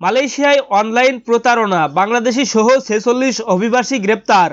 মালয়েশিয়ায় অনলাইন প্রতারণা, বাংলাদেশি সহ ছেচল্লিশ অভিবাসী গ্রেপ্তার।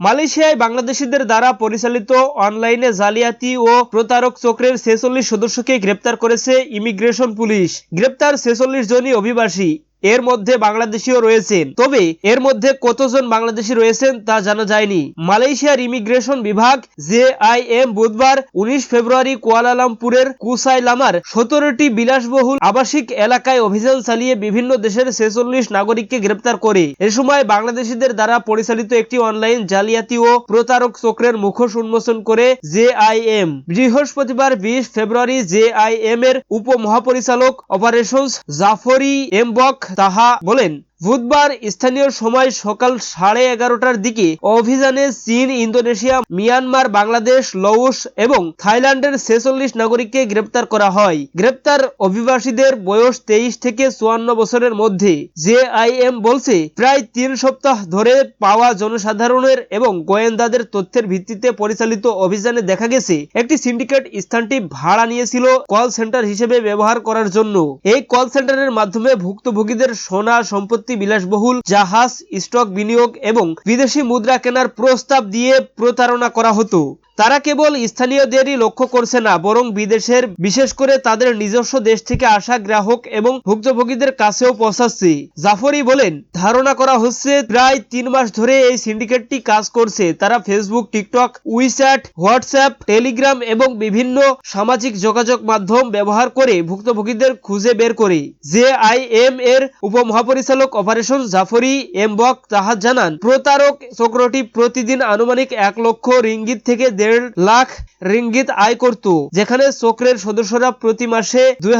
মালয়েশিয়ায় বাংলাদেশিদের দ্বারা পরিচালিত অনলাইনে জালিয়াতি ও প্রতারক চক্রের ছেচল্লিশ সদস্যকে গ্রেপ্তার করেছে ইমিগ্রেশন পুলিশ। গ্রেপ্তার ছেচল্লিশ জনই অভিবাসী। এর মধ্যে বাংলাদেশিও রয়েছেন। তবে এর মধ্যে কতজন বাংলাদেশি রয়েছেন তা জানা যায়নি। মালয়েশিয়ার ইমিগ্রেশন বিভাগ জেআইএম বুধবার উনিশ ফেব্রুয়ারি কুয়ালালামপুরের কুসাইলামার সতেরোটি বিলাসবহুল আবাসিক এলাকায় অভিযান চালিয়ে বিভিন্ন দেশের ছেচল্লিশ নাগরিককে গ্রেপ্তার করে। এ সময় বাংলাদেশিদের দ্বারা পরিচালিত একটি অনলাইন জালিয়াতি ও প্রতারক চক্রের মুখোশ উন্মোচন করে জে আই এম। বৃহস্পতিবার বিশ ফেব্রুয়ারি জে আই এম এর উপমহাপরিচালক অপারেশনস জাফরি এমবক তাহা বলেন। বুধবার স্থানীয় সময় সকাল সাড়ে এগারোটার দিকে অভিযানে চীন, ইন্দোনেশিয়া, মিয়ানমার, বাংলাদেশ লউস এবং থাইল্যান্ডের ছেচল্লিশ নাগরিককে গ্রেপ্তার করা হয়। গ্রেপ্তার অভিবাসীদের বয়স তেইশ থেকে চুয়ান্ন বছরের মধ্যে। জেআইএম বলছে, প্রায় তিন সপ্তাহ ধরে পাওয়া জনসাধারণের এবং গোয়েন্দাদের তথ্যের ভিত্তিতে পরিচালিত অভিযানে দেখা গেছে, একটি সিন্ডিকেট স্থানটি ভাড়া নিয়েছিল কল সেন্টার হিসেবে ব্যবহার করার জন্য। এই কল সেন্টারের মাধ্যমে ভুক্তভোগীদের সোনা সম্পত্তি বিলাসবহুল জাহাজ স্টক বিনিয়োগ এবং বিদেশি মুদ্রা কেনার প্রস্তাব দিয়ে প্রতারণা করা হতো। তারা কেবল স্থানীয়দেরই লক্ষ্য করছে না, বরং বিদেশের, বিশেষ করে তাদের নিজস্ব দেশ থেকে আসা গ্রাহক এবং ভুক্তভোগীদের কাছেও পৌঁছাচ্ছে। জাফরি বলেন, ধারণা করা হচ্ছে প্রায় তিন মাস ধরে এই সিন্ডিকেটটি কাজ করছে। তারা Facebook, TikTok WeChat WhatsApp, Telegram এবং বিভিন্ন সামাজিক যোগাযোগ মাধ্যম ব্যবহার করে ভুক্তভোগীদের খুঁজে বের করে। জে আই এম এর উপমহাপরিচালক অপারেশন জাফরি এম বক তাহা জানান, প্রতারক চক্রটি প্রতিদিন আনুমানিক এক লক্ষ রিঙ্গিত থেকে দেড় লাখ রিঙ্গিত আয় করত, যেখানে চক্রের সদস্যরা প্রতি মাসে দুই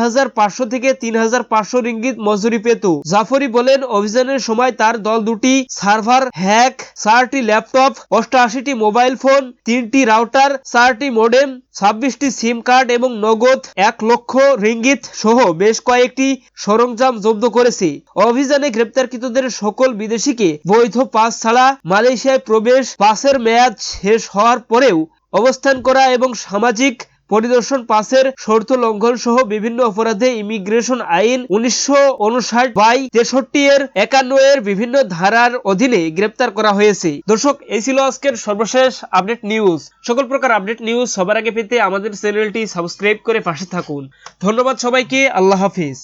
থেকে তিন রিঙ্গিত মজুরি পেত। জাফরি বলেন, অভিযানের সময় তার দল দুটি সার্ভার হ্যাক, চারটি ল্যাপটপ অষ্টআশিটি মোবাইল ফোন, তিনটি রাউটার, চারটি মোডেম, ছাব্বিশটি সিম কার্ড এবং নগদ এক লক্ষ রিঙ্গিত সহ বেশ কয়েকটি সরঞ্জাম জব্দ করেছে। অভিযানে গ্রেপ্তারকৃতদের সকল বিদেশিকে বৈধ পাস ছাড়া মালয়েশিয়ায় প্রবেশ, পাসের মেয়াদ শেষ হওয়ার পরেও অবস্থান করা এবং সামাজিক পরিদর্শন পাসের শর্ত লঙ্ঘন সহ বিভিন্ন অপরাধে ইমিগ্রেশন আইন উনিশশো উনষাট বাই তেষট্টি এর একান্ন এর বিভিন্ন ধারার অধীনে গ্রেপ্তার করা হয়েছে। দর্শক, এই ছিল আজকের সর্বশেষ আপডেট নিউজ। সকল প্রকার আপডেট নিউজ সবার আগে পেতে আমাদের চ্যানেলটি সাবস্ক্রাইব করে পাশে থাকুন। ধন্যবাদ সবাইকে, আল্লাহ হাফিজ।